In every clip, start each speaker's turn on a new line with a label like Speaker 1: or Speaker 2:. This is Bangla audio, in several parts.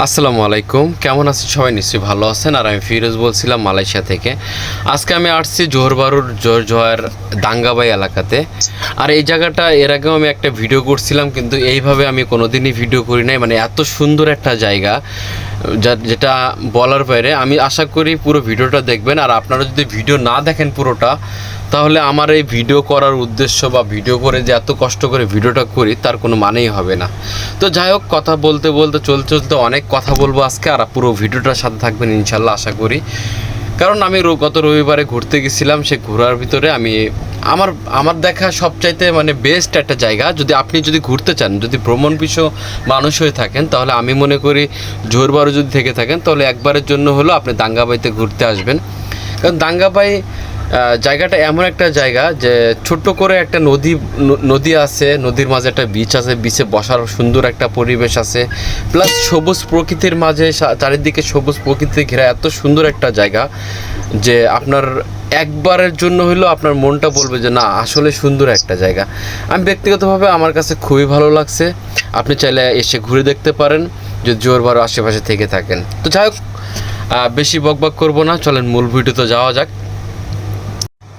Speaker 1: আসসালামু আলাইকুম। কেমন আছেন? সবাই নিশ্চয়ই ভালো আছেন। আর আমি ফিরোজ বলছিলাম মালয়েশিয়া থেকে। আজকে আমি আসছি জোহরবারুর জোহর জোহার দাঙ্গাবাই এলাকাতে। আর এই জায়গাটা, এর আগেও আমি একটা ভিডিও করছিলাম, কিন্তু এইভাবে আমি কোনোদিনই ভিডিও করি নাই। মানে এত সুন্দর একটা জায়গা, যা, যেটা বলার বাইরে। আমি আশা করি পুরো ভিডিওটা দেখবেন, আর আপনারা যদি ভিডিও না দেখেন পুরোটা, তাহলে আমার এই ভিডিও করার উদ্দেশ্য বা ভিডিও করে যে এত কষ্ট করে ভিডিওটা করি, তার কোনো মানেই হবে না। তো যাই হোক, কথা বলতে বলতে, চলতে চলতে অনেক কথা বলব আজকে, আর পুরো ভিডিওটার সাথে থাকবেন ইনশাল্লাহ, আশা করি। কারণ আমি গত রবিবারে ঘুরতে গেছিলাম, সে ঘোরার ভিতরে আমি আমার আমার দেখা সবচাইতে মানে বেস্ট একটা জায়গা। যদি আপনি যদি ঘুরতে চান, যদি ভ্রমণ পিছু মানুষ হয়ে থাকেন, তাহলে আমি মনে করি জোরবারও যদি থেকে থাকেন, তাহলে একবারের জন্য হলো আপনি দাঙ্গাবাইতে ঘুরতে আসবেন। কারণ দাঙ্গাবাই জায়গাটা এমন একটা জায়গা যে ছোট্ট করে একটা নদী নদী আছে, নদীর মাঝে একটা বিচ আছে বিচে বসার সুন্দর একটা পরিবেশ আছে। প্লাস সবুজ প্রকৃতির মাঝে চারিদিকে সবুজ প্রকৃতি ঘেরা, এত সুন্দর একটা জায়গা যে আপনার একবারের জন্য হলেও আপনার মনটা বলবে যে, না, আসলে সুন্দর একটা জায়গা। আমি ব্যক্তিগতভাবে আমার কাছে খুবই ভালো লাগছে। আপনি চাইলে এসে ঘুরে দেখতে পারেন, যদি জোরবার আশেপাশে থেকে থাকেন। তো যাই হোক বেশি বকবক করব না, চলেন মূল ভিডিওতে যাওয়া যাক।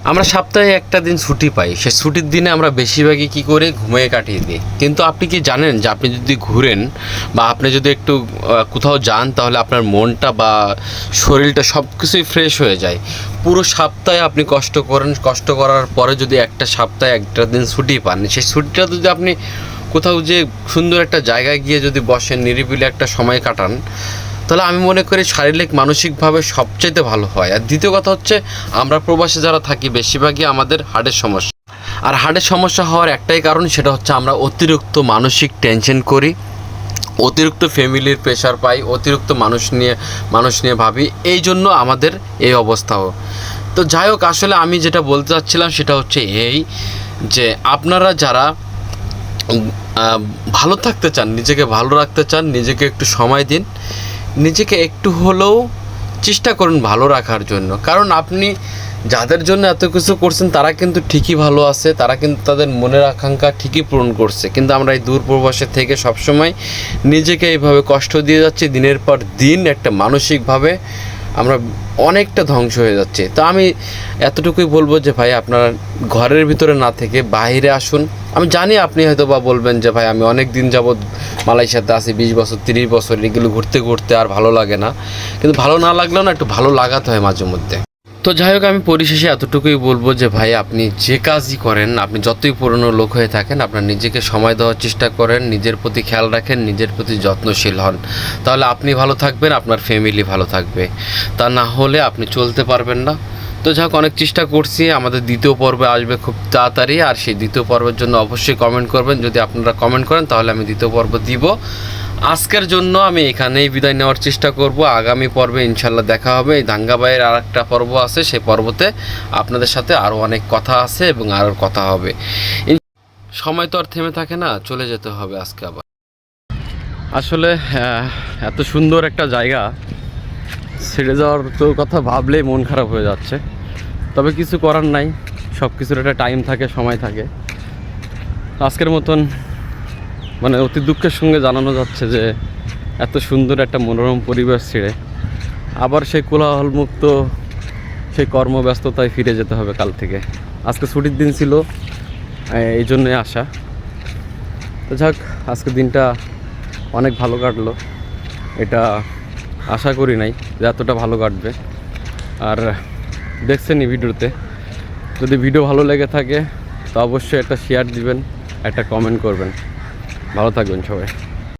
Speaker 1: আমরা সপ্তাহে একটা দিন ছুটি পাই। সে ছুটির দিনে আমরা বেশিরভাগই কী করে? ঘুমিয়ে কাটিয়ে দিই। কিন্তু আপনি কি জানেন যে আপনি যদি ঘুরেন বা আপনি যদি একটু কোথাও যান তাহলে আপনার মনটা বা শরীরটা সব কিছুই ফ্রেশ হয়ে যায়। পুরো সপ্তাহে আপনি কষ্ট করেন, কষ্ট করার পরে যদি একটা সপ্তাহে একটা দিন ছুটি পান, সেই ছুটিটা যদি আপনি কোথাও যে সুন্দর একটা জায়গায় গিয়ে যদি বসেন, নিরিবিলি একটা সময় কাটান তাহলে আমি মনে করি শারীরিক, মানসিকভাবে সবচাইতে ভালো হয়। আর দ্বিতীয় কথা হচ্ছে, আমরা প্রবাসে যারা থাকি, বেশিরভাগই আমাদের হার্টের সমস্যা। আর হার্টের সমস্যা হওয়ার একটাই কারণ, সেটা হচ্ছে আমরা অতিরিক্ত মানসিক টেনশন করি, অতিরিক্ত ফ্যামিলির প্রেশার পাই, অতিরিক্ত মানুষ নিয়ে মানুষ নিয়ে ভাবি, এই জন্য আমাদের এই অবস্থাও। তো যাই হোক, আসলে আমি যেটা বলতে চাচ্ছিলাম, সেটা হচ্ছে এই যে আপনারা যারা ভালো থাকতে চান, নিজেকে ভালো রাখতে চান, নিজেকে একটু সময় দিন নিজেকে একটু হলেও চেষ্টা করুন ভালো রাখার জন্য। কারণ আপনি যাদের জন্য এত কিছু করছেন, তারা কিন্তু ঠিকই ভালো আছে, তারা কিন্তু তাদের মনের আকাঙ্ক্ষা ঠিকই পূরণ করছে। কিন্তু আমরা এই দূর প্রবাসে থেকে সবসময় নিজেকে এইভাবে কষ্ট দিয়ে যাচ্ছি, দিনের পর দিন একটা মানসিকভাবে আমরা অনেকটা ধ্বংস হয়ে যাচ্ছে। তো আমি এতটুকুই বলব যে, ভাই, আপনারা ঘরের ভিতরে না থেকে বাইরে আসুন। আমি জানি আপনি হয়তো বা বলবেন যে, ভাই, আমি অনেক দিন যাবৎ মালয়েশিয়াতে আসি বিশ বছর, তিরিশ বছর, এগুলো ঘুরতে ঘুরতে আর ভালো লাগে না। কিন্তু ভালো না লাগলেও না, একটু ভালো লাগাতে হয় মাঝে মধ্যে তো যাই হোক, আমি পরিশেষে এতটুকুই বলব যে, ভাই, আপনি যে কাজই করেন, আপনি যতই পুরনো লোক হয়ে থাকেন, আপনার নিজেকে সময় দেওয়ার চেষ্টা করেন, নিজের প্রতি খেয়াল রাখেন, নিজের প্রতি যত্নশীল হন। তাহলে আপনি ভালো থাকবেন, আপনার ফ্যামিলি ভালো থাকবে। তা না হলে আপনি চলতে পারবেন না। তো যাই হোক, অনেক চেষ্টা করছি, আমাদের দ্বিতীয় পর্বে আসবে খুব তাড়াতাড়ি, আর সেই দ্বিতীয় পর্বের জন্য অবশ্যই কমেন্ট করবেন। যদি আপনারা কমেন্ট করেন, তাহলে আমি দ্বিতীয় পর্ব দিব। আজকের জন্য আমি এখানেই বিদায় নেওয়ার চেষ্টা করব। আগামী পর্বে ইনশাল্লাহ দেখা হবে। এই দাঙ্গাবাইয়ের আর একটা পর্ব আছে। সেই পর্বতে আপনাদের সাথে আরও অনেক কথা আছে এবং আরও কথা হবে। সময় তো আর থেমে থাকে না। চলে যেতে হবে আজকে আবার। আসলে এত সুন্দর একটা জায়গা। ছেড়ে যাওয়ার তো কথা ভাবলেই মন খারাপ হয়ে যাচ্ছে। তবে কিছু করার নাই। সব কিছুর একটা টাইম থাকে, সময় থাকে। আজকের মতন মানে অতি দুঃখের সঙ্গে জানানো যাচ্ছে যে এত সুন্দর একটা মনোরম পরিবেশ ছেড়ে আবার সেই কোলাহলমুক্ত, সেই কর্মব্যস্ততায় ফিরে যেতে হবে কাল থেকে। আজকে ছুটির দিন ছিল, এই জন্যই আসা তো যাক, আজকে দিনটা অনেক ভালো কাটলো। এটা আশা করি নাই যে এতটা ভালো কাটবে। আর দেখছেনই ভিডিওতে, যদি ভিডিও ভালো লেগে থাকে, তো অবশ্যই একটা শেয়ার দিবেন, একটা কমেন্ট করবেন। ভালো থাকবেন সবাই।